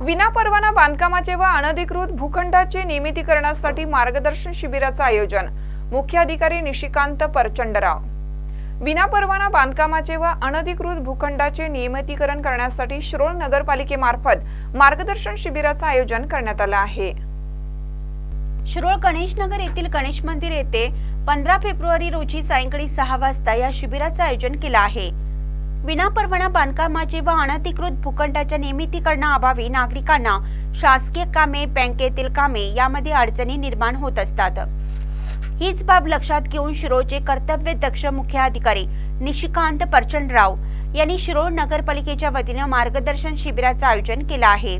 विनापरवाना बांधकामाचे व अनधिकृत भूखंडाचे नियमितीकरणासाठी मार्गदर्शन शिबिराचं आयोजन. मुख्याधिकारी निशिकांत परचंडराव. विनापरवाना बांधकामाचे व अनधिकृत भूखंडाचे नियमितीकरण करण्यासाठी श्रोळ नगरपालिकेमार्फत मार्गदर्शन शिबिराचं आयोजन करण्यात आलं आहे. श्रोळ गणेश नगर येथील गणेश मंदिर येथे पंधरा फेब्रुवारी रोजी सायंकाळी सहा वाजता या शिबिराचं आयोजन केलं आहे. विनापरवाना बांधकामाचे व अनधिकृत भूखंडाच्या नियमितीकरणाअभावी नागरिकांना शासकीय कामे बँकेतील कामे यामध्ये अडचणी निर्माण होत असतात. हीच बाब लक्षात घेऊन शिरोचे कर्तव्य दक्ष मुख्य अधिकारी निशिकांत परचंडराव यांनी शिरोळ नगरपालिकेच्या वतीनं मार्गदर्शन शिबिराचं आयोजन केलं आहे.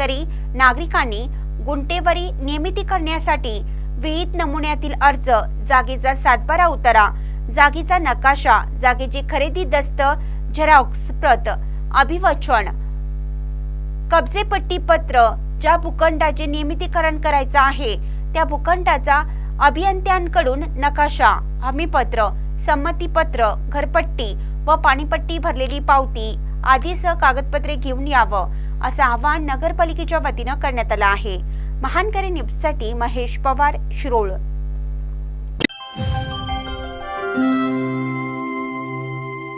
तरी नागरिकांनी गुंटेवरी नियमिती करण्यासाठी विहित नमुन्यातील अर्ज जागेचा सातबारा उतारा जागेचा नकाशा जागेची खरेदी दस्त झेरॉक्स प्रत अभिवचन कब्जेपट्टी पत्र ज्या भूखंडाचे नियमितीकरण करायचं आहे त्या भूखंडाचा अभियंत्यांकडून नकाशा हमीपत्र संमतीपत्र घरपट्टी व पाणीपट्टी भरलेली पावती आदीसह कागदपत्रे घेऊन यावं असं आवाहन नगरपालिकेच्या वतीनं करण्यात आलं आहे. महानकरी न्यूजसाठी महेश पवार शिरोळ.